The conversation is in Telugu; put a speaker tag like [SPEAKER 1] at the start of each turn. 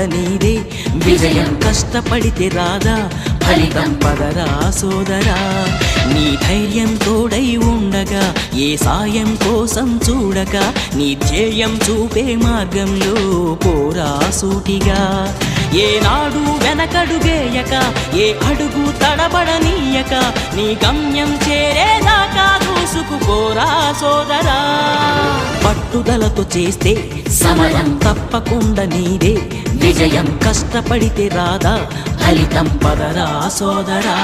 [SPEAKER 1] నీదే విజయం కష్టపడితే రాదా ఫలితం పదరా సోదరా. నీ ధైర్యం తోడై ఉండగా ఏ సాయం కోసం చూడక నీ ధ్యేయం చూపే మార్గంలో పోరా సూటిగా. ఏనాడు వెనకడుగేయక ఏ అడుగు తడబడనీయక నీ గమ్యం చేరేదాకా దూసుకుపోరా సోదరా. పట్టుదలతో చేస్తే సమరం తప్పకుండా నీదే. విజయం కష్టపడితే రాదా ఫలితం పదరా సోదరా.